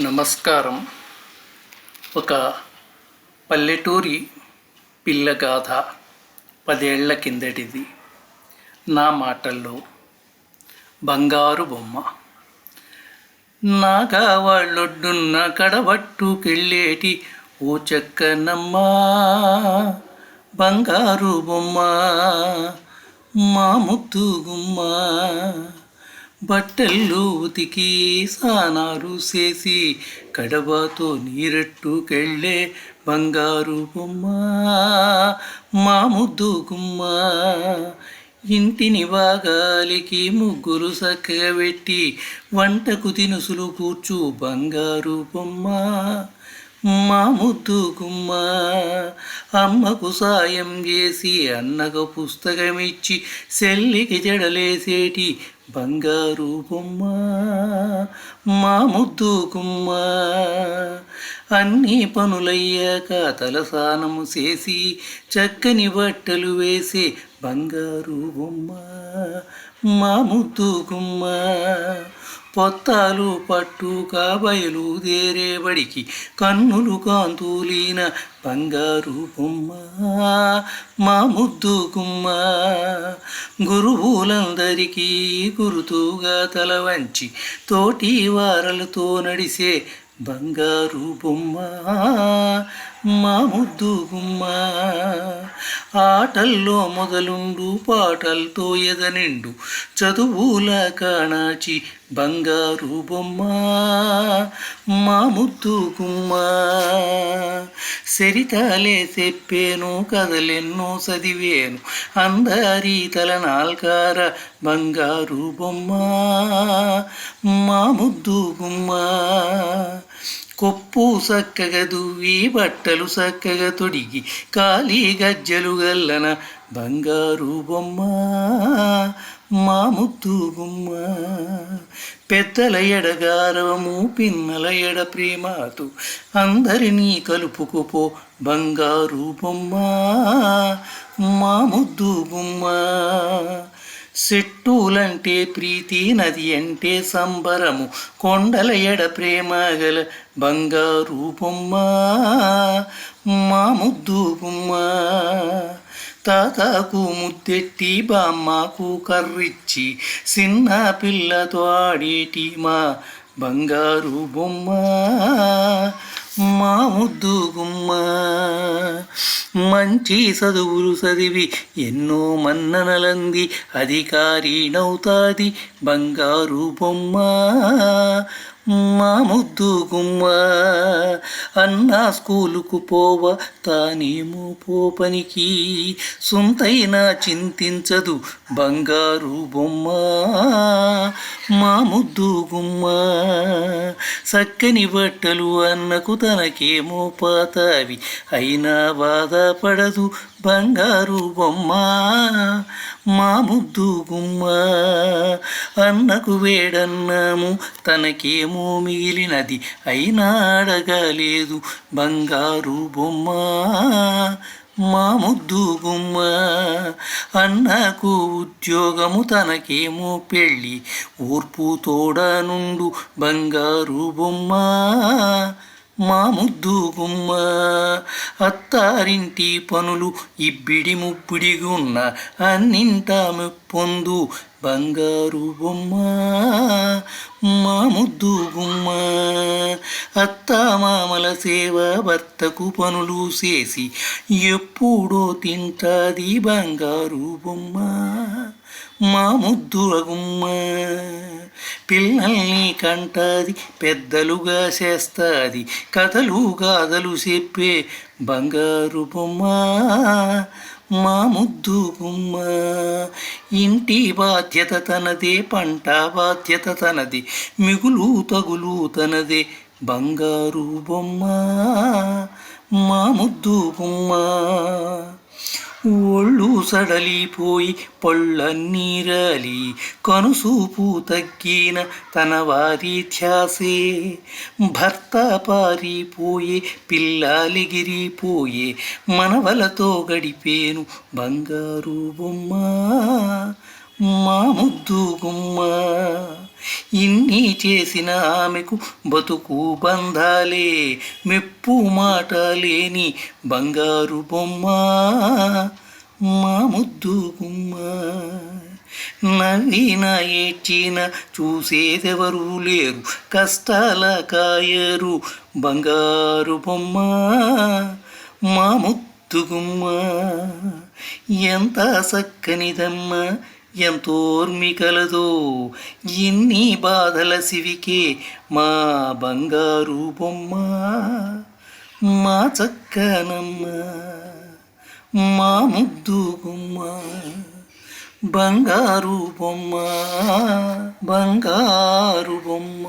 నమస్కారం. ఒక పల్లెటూరి పిల్లగాథ పదేళ్ళ కిందటిది. నా మాటల్లో బంగారు బొమ్మ. నాగా వాళ్ళొడ్డున్న కడబట్టుకెళ్ళేటి ఓ చక్కనమ్మా. బంగారు బొమ్మ మా ముద్దు గుమ్మ. బట్టలు ఉతికి సానారు చేసి కడబాతో నీరెట్టుకెళ్ళే బంగారు బొమ్మ మా ముద్దు గుమ్మ. ఇంటిని వాగాలికి ముగ్గురు చక్కబెట్టి పెట్టి వంటకు తినుసులు కూర్చు బంగారు బొమ్మ. మా ముద్దు గుమ్మ అమ్మకు సాయం చేసి అన్నకు పుస్తకం ఇచ్చి సెల్లికి జడలేసేటి బంగారు బొమ్మ మా ముద్దు గుమ్మ అన్ని పనులయ్యాక తలసానము చేసి చక్కని బట్టలు వేసే బంగారు బొమ్మ మా ముద్దు గుమ్మ పొత్తాలు పట్టు కాబయలు దేరేబడికి కన్నులు కాంతులీన బంగారు బొమ్మ మా ముద్దు గుమ్మ గురువులందరికీ గురుతుగా తల వంచి తోటి వారలతో నడిసే బంగారు బొమ్మ మా ముద్దు గుమ్మ ఆటల్లో మొదలుండు పాటలతో ఎదనిండు చదువుల కాణాచి బంగారు బొమ్మ మా ముద్దు గుమ్మ సరితాలే చెప్పేను కథలెన్నో చదివేను అందరి తల నాల్కార బంగారు బొమ్మ మా ముద్దు గుమ్మ కొప్పు చక్కగా దువ్వి బట్టలు చక్కగా తొడిగి కాలి గజ్జలు గల్లన బంగారు బొమ్మ మా ముద్దు బొమ్మ పెద్దల ఎడగారవము పిన్నల ఎడ ప్రేమాతు అందరినీ కలుపుకుపో బంగారు బొమ్మ మా ముద్దు బొమ్మ. చెట్టులంటే ప్రీతి నది అంటే సంబరము కొండల ఎడ ప్రేమ గల బంగారు బొమ్మ మా ముద్దు బొమ్మ. తాతకు ముద్దెట్టి బామ్మకు కర్రిచ్చి చిన్న పిల్లతో ఆడేటి మా బంగారు బొమ్మ మా ముద్దు గుమ్మ. మంచి చదువులు చదివి ఎన్నో మన్ననలంది అధికారినవుతాది బంగారు బొమ్మ. మా ముద్దు గుమ్మ అన్న స్కూలుకు పోవ తానేమో పోపనికి సొంతైనా చింతించదు బంగారు బొమ్మ. మా ముద్దు గుమ్మ చక్కని బట్టలు అన్నకు తనకేమో పాతావి. అయినా బాధపడదు బంగారు బొమ్మ మా ముద్దు గుమ్మ. అన్నకు వేడన్నాము తనకేమో మిగిలినది. అయినా అడగలేదు బంగారు బొమ్మ. మా ముద్దు గుమ్మ అన్నకు ఉద్యోగము తనకేమో పెళ్ళి. ఓర్పు తోడనుండు బంగారు బొమ్మ మా ముద్దు గుమ్మ. అత్తారింటి పనులు ఇబ్బిడి ముప్పిడిగున్న అన్నింట పొందు బంగారు బొమ్మ. మా ముద్దు గుమ్మ. అత్త మామల సేవ భర్తకు పనులు చేసి ఎప్పుడో తింటాది బంగారు బొమ్మ. మా ముద్దు గుమ్మ. పిల్లల్ని కంటాది పెద్దలుగా చేస్తాది కథలు గాథలు చెప్పే బంగారు బొమ్మ. మా ముద్దు గుమ్మ ఇంటి బాధ్యత తనదే పంట బాధ్యత తనది మిగులు తగులు తనదే బంగారు బొమ్మ. మా ముద్దు గుమ్మ ఒళ్ళు సడలిపోయి పళ్ళన్నీ రాలి కనుసూపు తగ్గిన తన వారి ధ్యాసే. భర్త పారిపోయే పిల్లాలిగిరిపోయే మనవలతో గడిపేను బంగారు బొమ్మ. మా ముద్దు గుమ్మ. ఇన్ని చేసిన ఆమెకు బతుకు బంధాలే మెప్పు మాట లేని బంగారు బొమ్మ. మా ముద్దు గుమ్మ. నవ్విన ఏడ్చిన చూసేదెవరూ లేరు. కష్టాల కాయరు బంగారు బొమ్మ. మా ముద్దుగుమ్మ ఎంత చక్కనిదమ్మ. ఎంతోర్మి కలదో? ఇన్ని బాధల సివికే మా బంగారు బొమ్మ మా చక్కనమ్మ మా ముద్దు గుమ్మ బంగారు బొమ్మ బంగారు బొమ్మ.